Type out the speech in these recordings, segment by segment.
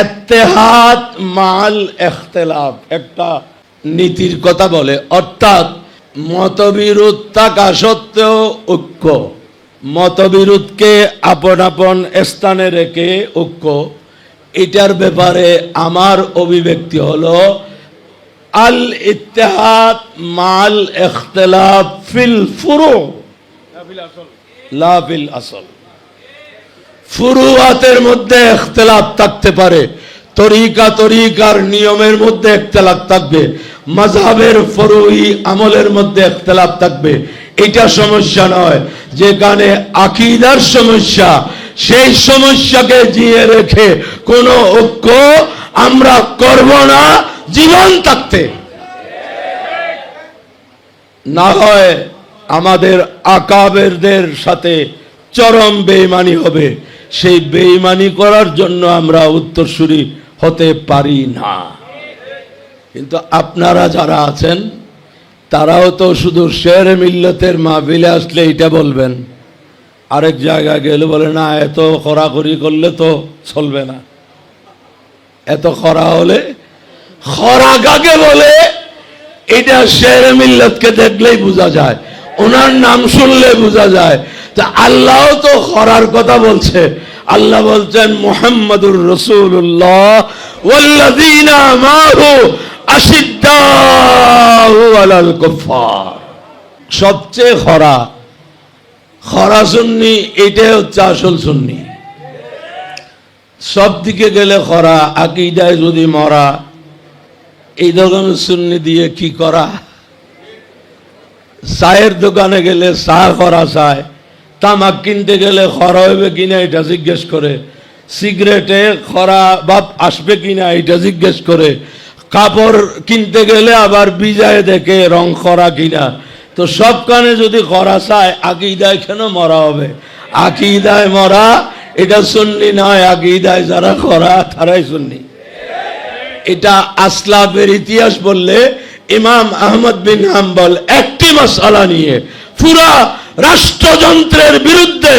এত্তেহাদ মাল এখতেলাফ। একটা নীতির কথা বলে, অর্থাৎ মতবিরোধ থাকা সত্ত্বেও ঐক্য। মতবিরোধকে আপন আপন স্থানে রেখে ঐক্য। এটার ব্যাপারে আমার অভিব্যক্তি হলো, আল ইত্তেহাদ মাল এখতেলাফ ফিল ফুরু। লা ফিল আসল। ফুরুয়াতের মধ্যে এখতলাফ থাকতে পারে। তরিকা তরিকার নিয়মের মধ্যে এখতলাফ থাকবে। মাযহাবের ফরুই আমলের মধ্যে এখতলাফ থাকবে। এটা সমস্যা নয়। যেখানে আকীদার সমস্যা, সেই সমস্যাকে জিয়ে রেখে কোনো ঐক্য আমরা করব না জীবন থাকতে। না হয় আমাদের আকাবেরদের সাথে চরম বেইমানি হবে। সেই বেইমানি করার জন্য আমরা উত্তরসূরি হতে পারি না। কিন্তু আপনারা যারা আছেন, তারাও তো শুধু শের মিল্লতের মাহফিলে আসলে এটা বলবেন। আরেক জায়গায় গেলে বলে, না, এত খরা খরাখরি করলে তো চলবে না। এত খরা হলে, খরা কাকে বলে? এটা শের মিল্লতকে দেখলেই বোঝা যায়। ওনার নাম শুনলে বোঝা যায়। তা আল্লাহ তো খরার কথা বলছে। আল্লাহ বলছেন, মুহাম্মাদুর রসুল্লাহ ওয়াল্লাযীনা মাহু কুফার সবচেয়ে খরা। খরা সুন্নি, এটাই হচ্ছে আসল সুন্নি। সব দিকে গেলে খরা, আকিদায় যদি মরা, এই ধরনের সুন্নি দিয়ে কি করা? চায়ের দোকানে গেলে চা করা চায়। তামাক কিনতে গেলে খরা হইবে কিনা এটা জিজ্ঞেস করে। সিগারেটে খরা বাপ আসবে কিনা এটা জিজ্ঞেস করে। কাপড় কিনতে গেলে আবার বিজায় দেখে রং খরা কিনা। তো সব কানে যদি খরা চায়, আকিদায় কেন মরা হবে? আকিদায় মরা, এটা সুন্নি নয়, আকিদায় যারা খরা, তারাই সুন্নি। এটা আসলাফের ইতিহাস বললে ইমাম আহমদ বিন হাম্বল একটি মশালা নিয়ে পুরা রাষ্ট্রযন্ত্রের বিরুদ্ধে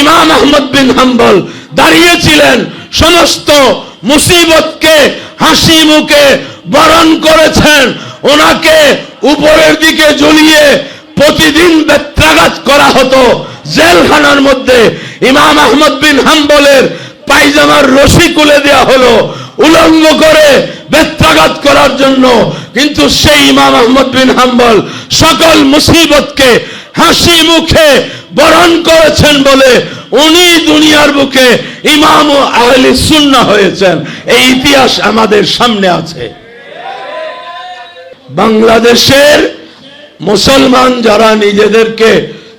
ইমাম আহমদ বিন হাম্বল দাঁড়িয়েছিলেন। সমস্ত মুসিবতকে, হাসি মুখে বরণ করেছেন। ওনাকে উপরের দিকে ঝুলিয়ে প্রতিদিন বেত্রাঘাত করা হতো। জেলখানার মধ্যে ইমাম আহমদ বিন হাম্বলের পায়জামার রশি কুলে দেওয়া হলো, উলঙ্গ করে বেত্রাঘাত করার জন্য। কিন্তু সেই ইমাম আহমদ বিন হাম্বল সকল মুসিবতকে হাসি মুখে বরণ করেছেন বলে উনি দুনিয়ার বুকে ইমাম ও আহলি সুন্না হয়েছেন। এই ইতিহাস আমাদের সামনে আছে। বাংলাদেশের মুসলমান যারা নিজেদেরকে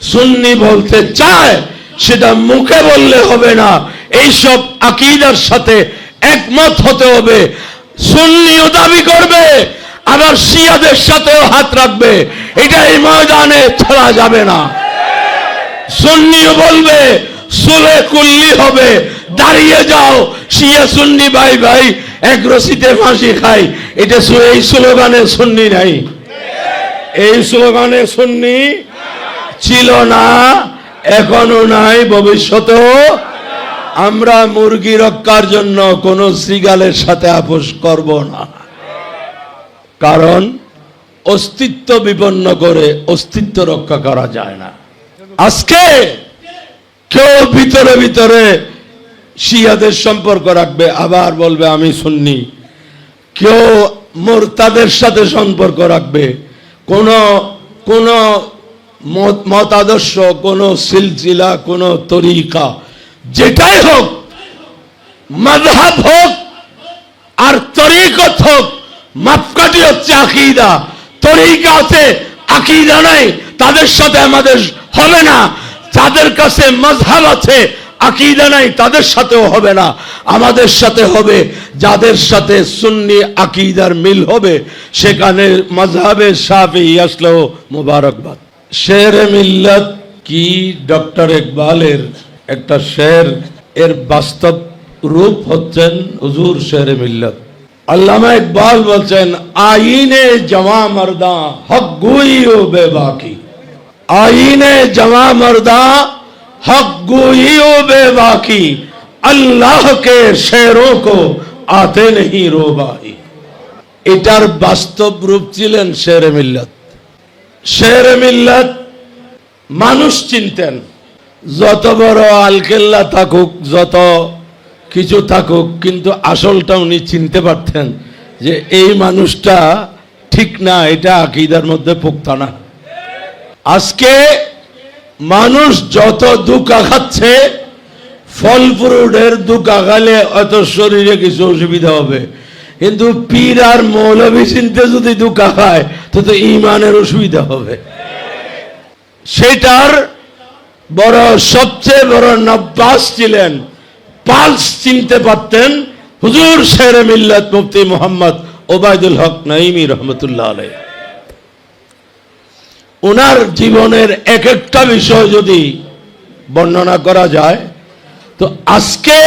সুন্নি বলতে চায়, সেটা মুখে বললে হবে না। এইসব আকিদার সাথে একমত হতে হবে। সুন্নিও দাবি করবে আবার শিয়াদের সাথেও হাত রাখবে। এটা এই ময়দানে ছাড়া যাবে না। সুন্নিও বলবে, সুলে কুল্লি হবে। দাঁড়িয়ে যাও, শিয়া সুন্নি ভাই ভাই, এক রশিতে ফাঁসি খাই। এটা এই স্লোগানে সুন্নি নাই। এই স্লোগানে সুন্নি ছিল না, এখনও নাই, ভবিষ্যতেও। আমরা মুরগি রক্ষার জন্য কোন সিগালের সাথে আপোষ করব না। কারণ অস্তিত্ব বিপন্ন করে অস্তিত্ব রক্ষা করা যায় না। আজকে কেউ ভিতরে ভিতরে শিয়াদের সম্পর্ক রাখবে, আবার বলবে আমি শুননি কেউ মোরতাদের সাথে সম্পর্ক রাখবে, কোন কোন মত- মতাদর্শ, কোন সিলসিলা, কোন তরিকা, যেটাই হোক তরিকত হোক মাপকাঠি হচ্ছে আকিদা। তরিকা আছে, আকিদা নাই, তাদের সাথে আমাদের হবে না। যাদের কাছে মজহাব আছে, আকিদা নাই, তাদের সাথেও হবে না। আমাদের সাথে হবে, যাদের সাথে সুন্নি আকিদার মিল হবে, সেখানে মজহাবে সাফি আসলেও মুবারকবাদ। শের মিল্লত কি ডক্টর ইকবালের একটা শের, এর বাস্তব রূপ হচ্ছেন হুজুর শের মিল্লত। আল্লামা ইকবাল বলছেন, আইনে জমা মর্দা হক গুই ও বেবাকি। আইনে জমা মর্দা হক গুই ও বেবাকি। আল্লাহ কে শেরো কো আতে নেই রোবাহি। এটার বাস্তব রূপ ছিলেন শের মিল্লাত। শের মিল্লাত মানুষ চিনতেন। যত বড় আলকেল্লা থাকুক, যত কিছু থাকুক, কিন্তু আসলটা উনি চিনতে পারতেন যে এই মানুষটা ঠিক না, এটা আকিদার মধ্যে পোক্তা না। আজকে মানুষ যত দুঃখ খাচ্ছে, ফল ফ্রুটের দুঃখ আগালে অত শরীরে কিছু অসুবিধা হবে। কিন্তু পীর আর মৌলভী চিনতে যদি দুঃখ খায়, তো তো ইমানের অসুবিধা হবে। সেটার বড়, সবচেয়ে বড় নব্বাস ছিলেন পালস চিনতে পারতেন হুজুর শের মিল্লাত মুফতি মোহাম্মদ ওবায়দুল হক নাইমি রহমতুল্লাহ আলাই ওনার জীবনের এক একটা বিষয় যদি বর্ণনা করা যায়, তো আজকে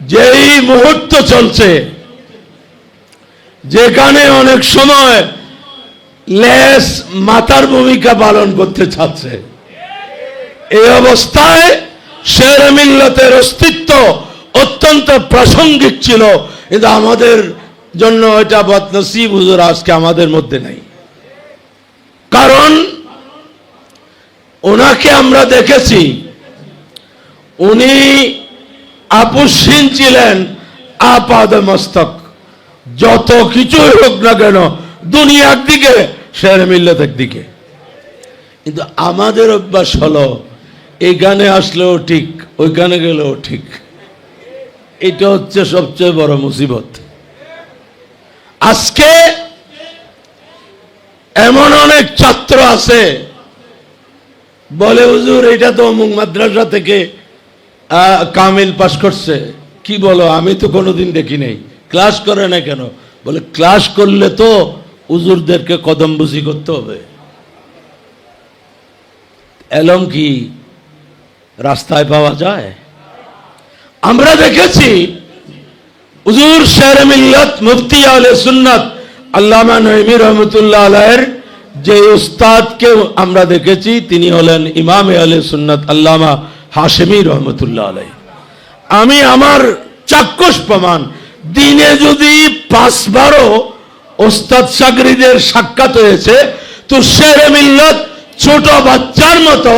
যেই মুহূর্ত চলছে, যেখানে অনেক সময় লেস মাতার ভূমিকা পালন করতে চাচ্ছে, এই অবস্থায় শের মিল্লতের অস্তিত্ব অত্যন্ত প্রাসঙ্গিক ছিল। কিন্তু আমাদের জন্য এটা বদনসিব হুজুর আজকে আমাদের মধ্যে নাই। কারণ ওনাকে আমরা দেখেছি, উনি আপুসীন ছিলেন আপাদ মস্তক। যত কিছুই হোক না কেন, দুনিয়ার দিকে, শের মিল্লতের দিকে। কিন্তু আমাদের অভ্যাস হলো এইখানে আসলেও ঠিক ওইখানে গেলেও ঠিক। এটা হচ্ছে সবচেয়ে বড় মুসিবত। আজকে এমন অনেক ছাত্র আছে, বলে, হুজুর, এটা তো অমুক মাদ্রাসা থেকে কামিল পাস করছে। কি বলো, আমি তো কোনোদিন দেখি নাই। ক্লাস করে না কেন? বলে, ক্লাস করলে তো হুজুরদেরকে কদম বুঝি করতে হবে। এলম কি? রাস্তায় পাওয়া যায়। আমরা দেখেছি, হুজুর শের মিল্লত মুফতি আলে সুন্নাত, আল্লামা নঈমি রহমতুল্লাহ আলাইয়ের যে উস্তাদকে আমরা দেখেছি, তিনি হলেন ইমাম আলে সুন্নাত আল্লামা হাশেমি রহমতুল্লাহ আলাই আমি আমার চাক্ষুষ প্রমাণ, দিনে যদি পাঁচবারও ওস্তাদ সাগরিদের সাক্ষাৎ হয়েছে, তো শের মিল্লত ছোট বাচ্চার মতো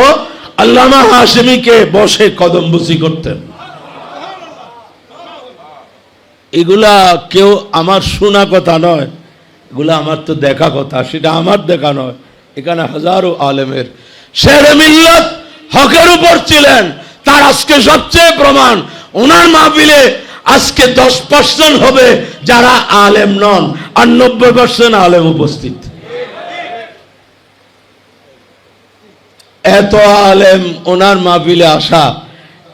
আল্লামা হাশেমিকে বসে কদমবুসি করতেন। এগুলা কেউ আমার শোনা কথা নয়, এগুলা আমার তো দেখা কথা, সেটা আমার দেখা নয়। এখানে হাজারো আলেমের শের মিল্লত হকের উপর ছিলেন, তার আজকে সবচেয়ে প্রমাণ, ওনার মাহফিলে আজকে দশ পার্সেন্ট হবে যারা আলেম নন, আর নব্বই পার্সেন্ট আলেম উপস্থিত। এত আলেম ওনার মাহফিলে আসা,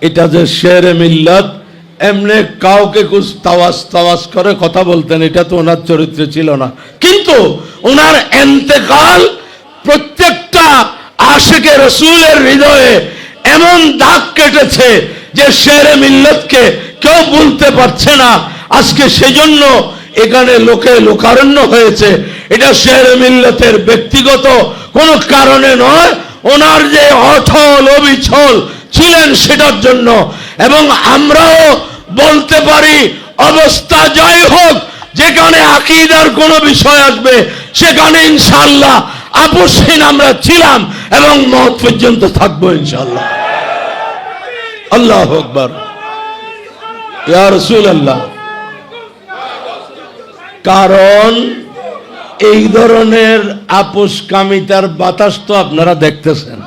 এটা যে শের মিল্লত, এমনি কাউকে কুছ তাওয়াজ তাওয়াজ করে কথা বলতেন, এটা তো ওনার চরিত্রে ছিল না। কিন্তু ওনার এন্তেকাল প্রত্যেকটা আশেকে রসুলের হৃদয়ে এমন দাগ কেটেছে যে শের মিল্লতকে কেউ বলতে পারছে না। আজকে সেজন্য এখানে লোকে লোকারণ্য হয়েছে। এটা শের মিল্লতের ব্যক্তিগত কোনো কারণে নয় ওনার যে অথল অবিছল ছিলেন সেটার জন্য। এবং আমরাও বলতে পারি, অবস্থা যাই হোক, যেখানে আকিদার কোনো বিষয় আসবে, সেখানে ইনশাল্লাহ আপসহীন আমরা ছিলাম এবং মত পর্যন্ত থাকব ইনশাল্লাহ আল্লাহ আকবর। কারণ এই ধরনের আপোষ কামিতার বাতাস তো আপনারা দেখতেছেন।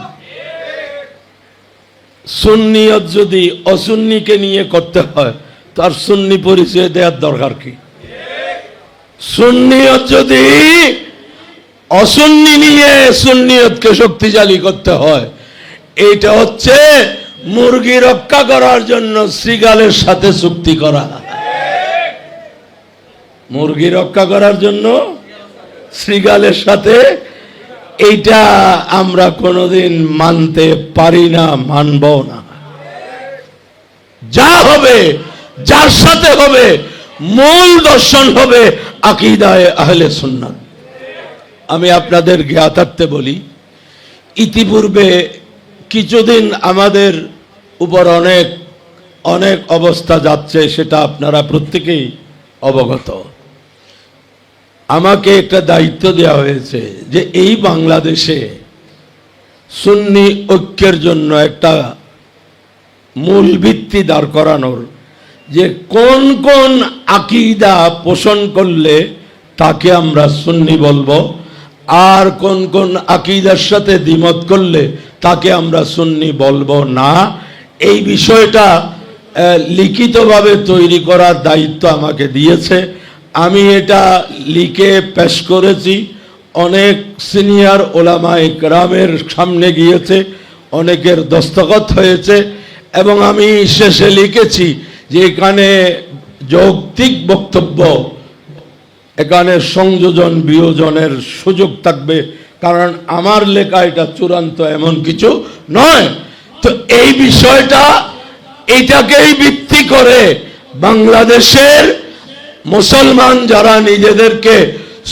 সুন্নিয়ত যদি অসুন্নিকে নিয়ে করতে হয়, তার সুন্নি পরিচয় দেওয়ার দরকার কি? সুন্নিয়ত যদি অসুন্নি নিয়ে সুন্নিয়তকে শক্তিশালী করতে হয়, এইটা হচ্ছে মুরগি রক্ষা করার জন্য শ্রীগালের সাথে চুক্তি করা। মুরগি রক্ষা করার জন্য শ্রীগালের সাথে, এইটা আমরা কোনোদিন মানতে পারি না মানব না। যা হবে, যার সাথে হবে, মূল দর্শন হবে আকিদায় আহলে সুন্নাত। আমি আপনাদের জ্ঞাতার্থে বলি, ইতিপূর্বে কিছুদিন আমাদের উপর অনেক অনেক অবস্থা যাচ্ছে, সেটা আপনারা প্রত্যেকেই অবগত। আমাকে একটা দায়িত্ব দেওয়া হয়েছে যে এই বাংলাদেশে সুন্নি ঐক্যের জন্য একটা মূল ভিত্তি দাঁড় করানোর যে কোন কোন আকিদা পোষণ করলে তাকে আমরা সুন্নি বলব, আর কোন কোন আকিদার সাথে দ্বিমত করলে তাকে আমরা সুন্নি বলব না। এই বিষয়টা লিখিতভাবে তৈরি করার দায়িত্ব আমাকে দিয়েছে। আমি এটা লিখে পেশ করেছি। অনেক সিনিয়র ওলামা ইকরামের সামনে গিয়েছে, অনেকের দস্তখত হয়েছে এবং আমি শেষে লিখেছি যে এখানে যৌক্তিক বক্তব্য, এখানে সংযোজন বিয়োজনের সুযোগ থাকবে, কারণ আমার লেখা এটা চূড়ান্ত এমন কিছু নয়। তো এই বিষয়টা এটাকেই ভিত্তি করে বাংলাদেশের মুসলমান যারা নিজেদেরকে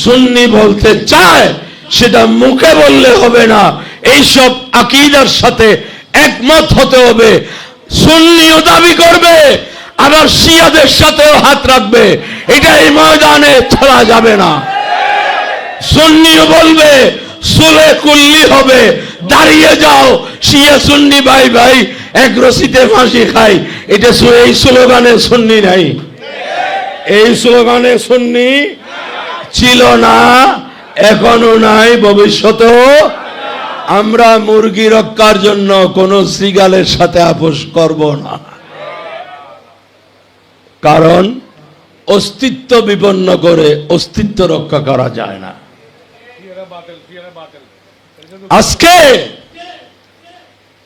সুন্নি বলতে চায়, সেটা মুখে বললে হবে না। এইসব আকিদার সাথে একমত হতে হবে। সুন্নিও দাবি করবে, আবার শিয়াদের সাথেও হাত রাখবে। এটা এই ময়দানে ছাড়া যাবে না। সুন্নিও বলবে, সুলে কুল্লি হবে, দাঁড়িয়ে যাও, শিয়া সুন্নি ভাই ভাই, এক রশিতে ফাঁসি খাই। এটা এই স্লোগানে সুন্নি নাই। এই স্লোগানে সুন্নি ছিল না, এখনও নাই ভবিষ্যতেও। আমরা মুরগি রক্ষার জন্য কোন সিগালের সাথে আপোষ করব না। কারণ অস্তিত্ব বিপন্ন করে অস্তিত্ব রক্ষা করা যায় না। আজকে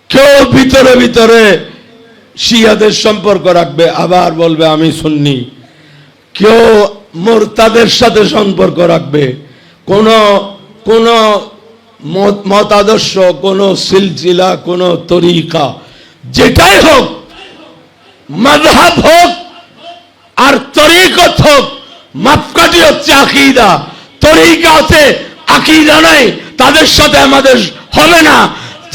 কেউ ভিতরে ভিতরে শিয়াদের সম্পর্ক রাখবে, আবার বলবে, আমি শুননি কেউ মোরতাদের সাথে সম্পর্ক রাখবে। কোন কোন মত মত আদর্শ কোন সিলসিলা, কোন তরিকা, যেটাই হোক, মাযহাব হোক, আর তরিকত হোক, মাপকাঠি হচ্ছে আকিদা। তরিকা আছে, আকিদা নাই, তাদের সাথে আমাদের হবে না।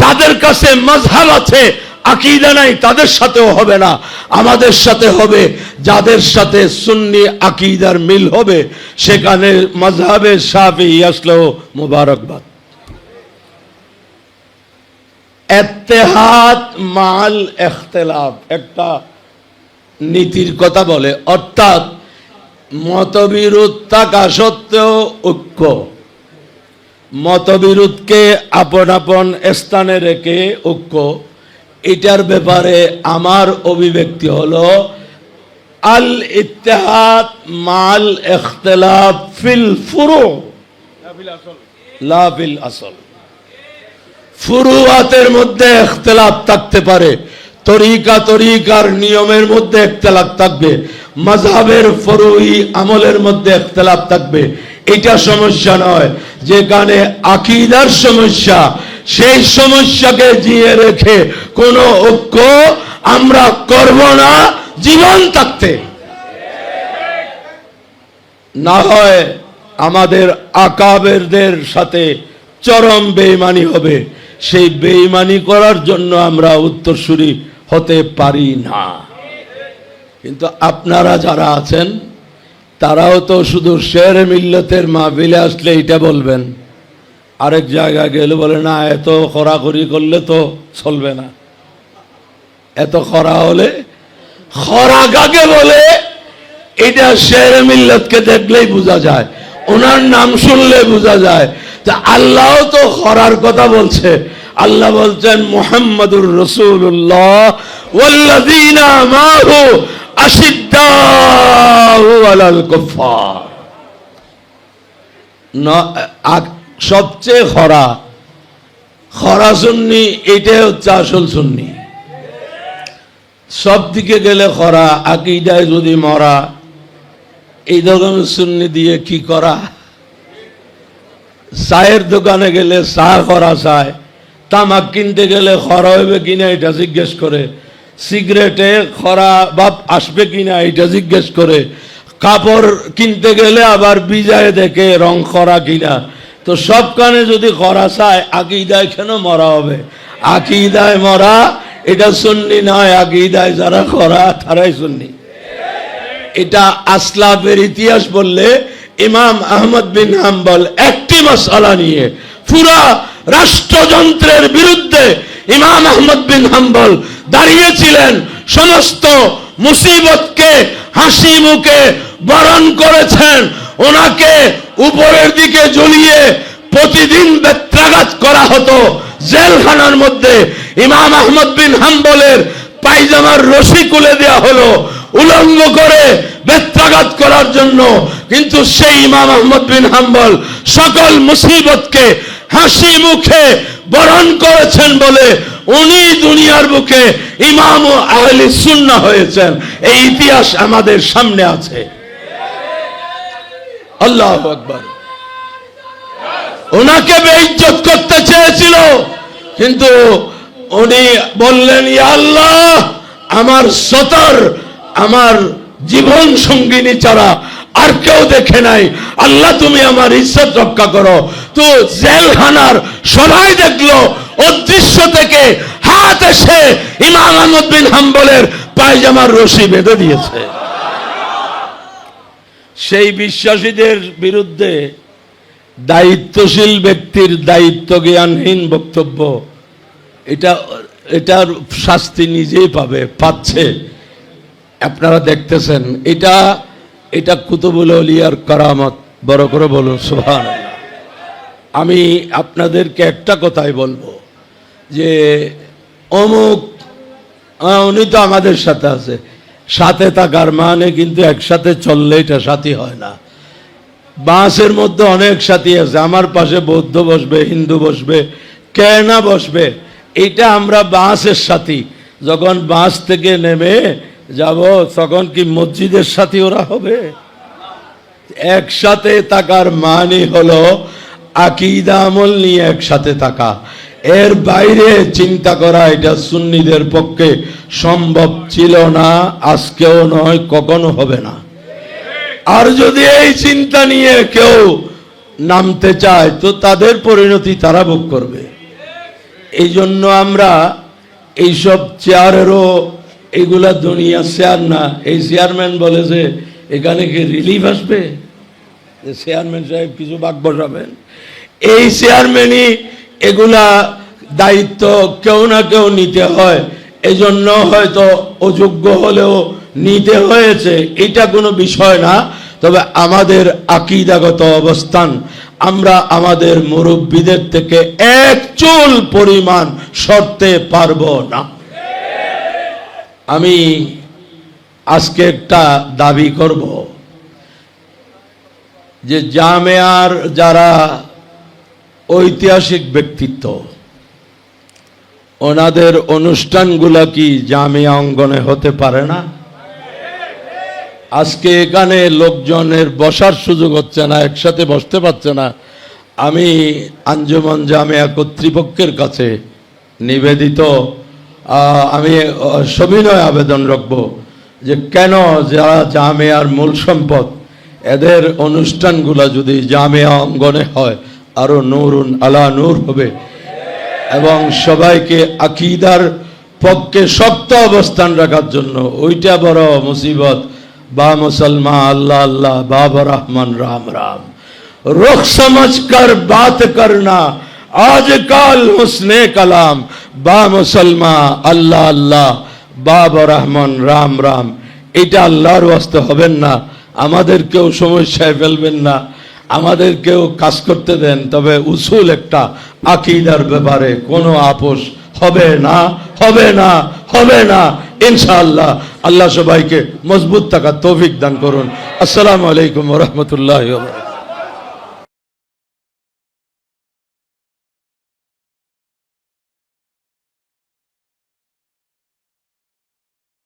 যাদের কাছে মজহাব আছে আকিদা নাই, তাদের সাথেও হবে না। আমাদের সাথে হবে, যাদের সাথে সুন্নি আকিদার মিল হবে, সেখানে মজহাবে সাফি আসলেও মুবারকবাদ। এত্তেহাদ মাল এখতেলাফ, একটা নীতির কথা বলে, অর্থাৎ মতবিরোধ থাকা সত্ত্বেও ঐক্য। মতবিরোধকে আপন আপন স্থানে রেখে ঐক্য। এটার ব্যাপারে আমার অভিব্যক্তি হলো আল ইত্তেহাদ মাল এখতলাফ ফিল ফুরু। লা ফিল আসল। ফুরুয়াতের মধ্যে এখতলাফ থাকতে পারে তরিকা তরিকার নিয়মের মধ্যে এখতলাফ থাকবে মাযহাবের ফরুই আমলের মধ্যে এখতলাফ থাকবে। এটা সমস্যা নয় যেখানে আকিদার সমস্যা সেই সমস্যাকে জিয়ে রেখে কোন ঐক্য আমরা করব না জীবন থাকতে। না হয় আমাদের আকাবেরদের সাথে চরম বেইমানি হবে। সেই বেইমানি করার জন্য আমরা উত্তরসূরি হতে পারি না। কিন্তু আপনারা যারা আছেন, তারাও তো শুধু শের মিল্লতের মাহফিলে আসলে এটা বলবেন। আরেক জায়গায় গেলে বলে, না, এত খরাখরি করলে তো চলবে না। এত খরা হলে খরা কাকে বলে? এটা শের মিল্লতকে দেখলেই বোঝা যায়, ওনার নাম শুনলে বোঝা যায় তা আল্লাহ তো খরার কথা বলছে। আল্লাহ বলছেন, মুহাম্মাদুর রসুল্লাহ ওয়াল্লাযীনা মাহু আশিদ্দাউ আলাল কুফার সবচেয়ে খরা। খরা সুন্নি, এটাই হচ্ছে আসল সুন্নি। সব দিকে গেলে খরা, আকিদায় যদি মরা, এই ধরনের সুন্নি দিয়ে কি করা? চায়ের দোকানে গেলে চা করা চায়, তামাক কিনতে গেলে খরা হইবে কিনা এটা জিজ্ঞেস করে। সিগারেটে খরা বাপ আসবে কিনা এটা জিজ্ঞেস করে। কাপড় কিনতে গেলে আবার বিজায় দেখে রং খরা কিনা। তো সব কানে যদি খরা চায় আকিদায় কেন মরা হবে? আকিদায় মরা, এটা সুন্নি নয়, আকিদায় যারা করা তারাই সুন্নি। এটা আসলাফের ইতিহাস বললে ইমাম আহমদ বিন হাম্বল একটি মশালা নিয়ে পুরা রাষ্ট্রযন্ত্রের বিরুদ্ধে ইমাম আহমদ বিন হাম্বল দাঁড়িয়েছিলেন। সমস্ত মুসিবতকে, হাসি মুখে বরণ করেছেন। ওনাকে উপরের দিকে জ্বলিয়ে প্রতিদিন বেত্রাঘাত করা হতো জেলখানার মধ্যে। ইমাম আহমদ বিন হাম্বলের পায়জামার রশি খুলে দেওয়া হলো উলঙ্গ করে বেত্রাঘাত করার জন্য। কিন্তু সেই ইমাম আহমদ বিন হাম্বল সকল মুসিবতকে হাসি মুখে বরণ করেছেন বলে উনি দুনিয়ার বুকে ইমাম ও আহলি সুন্নাহ হয়েছেন। এই ইতিহাস আমাদের সামনে আছে। আল্লাহ আকবার। ওনাকে বেইজ্জত করতে চেয়েছিল, কিন্তু উনি বললেন আল্লাহ, আমার সতর, আমার জীবন সঙ্গিনী ছাড়া আর কেউ দেখে নাই। আল্লাহ, তুমি আমার ইজ্জত রক্ষা করো। তো জেলখানার সবাই দেখল, অদৃশ্য থেকে হাত এসে ইমাম আহমদ বিন হাম্বলের পায়জামার রশি বেঁধে দিয়েছে। সেই বিশ্বাসীদের বিরুদ্ধে দায়িত্বশীল ব্যক্তির দায়িত্ব জ্ঞানহীন বক্তব্য, এটা, এটার শাস্তি নিজেই পাবে, পাচ্ছে। আপনারা দেখতেছেন, এটা এটা কুতুবুল অলিয়ার কারামত। বড় করে বলুন সুহান আমি আপনাদেরকে একটা কথাই বলব, যে অমুক উনি তো আমাদের সাথে আছে। সাথে থাকার মানে কিন্তু একসাথে চললে এটা সাথী হয় না। বাঁশের মধ্যে অনেক সাথী আছে, আমার পাশে বৌদ্ধ বসবে, হিন্দু বসবে কে না বসবে, এটা আমরা বাঁশের সাথী। যখন বাঁশ থেকে নেমে যাব, তখন কি মসজিদের সাথী ওরা হবে? একসাথে থাকার মানে হলো আকিদা আমল নিয়ে একসাথে থাকা। এর বাইরে চিন্তা করা এটা সুন্নিদের পক্ষে সম্ভব ছিল না, আজকেও নয়, কখনো হবে না। আর যদি এই চিন্তা নিয়ে কেউ নামতে চায়, তো তাদের পরিণতি তারা ভোগ করবে। এই জন্য আমরা এইসব চেয়ারেরও এগুলা দুনিয়া চেয়ার না, এই চেয়ারম্যান বলে যে এখানে কি রিলিফ আসবে? চেয়ারম্যান সাহেব কিছু বাক বসাবেন? এই চেয়ারম্যানই এগুলা দায়িত্ব কেউ না কেউ নিতে হয়। এই জন্য হয়তো অযোগ্য হলেও নিতে হয়েছে। এটা কোনো বিষয় না, তবে আমাদের আকিদাগত অবস্থান, আমরা আমাদের মুরব্বীদের থেকে এক চুল পরিমাণ সরতে পারব না। আমি আজকে একটা দাবি করব যে জামেয়ার যারা ঐতিহাসিক ব্যক্তিত্ব। ওনাদের অনুষ্ঠানগুলো কি জামিয়া অঙ্গনে হতে পারে না? আজকে এখানে লোকজনের বসার সুযোগ হচ্ছে না, একসাথে বসতে পারছে না। আমি আঞ্জুমান জামিয়া কর্তৃপক্ষের কাছে নিবেদিত আমি সবিনয় আবেদন রাখব যে কেন যারা জামিয়ার মূল সম্পদ, এদের অনুষ্ঠানগুলো যদি জামিয়া অঙ্গনে হয় আরো নূরুন আলা নূর হবে এবং সবাইকে আকিদার পক্ষে শক্ত অবস্থান রাখার জন্য ওইটা বড় মুসিবত বা মুসলমান আল্লাহ আল্লাহ বাবা রহমান রাম রাম रुख समझ कर बात करना आजकल हुस्ने कलाम बा मुसलमा আল্লাহ আল্লাহ বাবা রহমান রাম রাম এটা আল্লাহর ওয়াস্তে হবেন না আমাদেরকেও সমস্যায় ফেলবেন না আমাদেরকেও কাজ করতে দেন, তবে উসুল একটা আকিদার ব্যাপারে কোনো আপোষ হবে না হবে না হবে না। ইনশাআল্লাহ, আল্লাহ সবাইকে মজবুত থাকার তৌফিক দান করুন। আসসালামু আলাইকুম রহমতুল্লাহ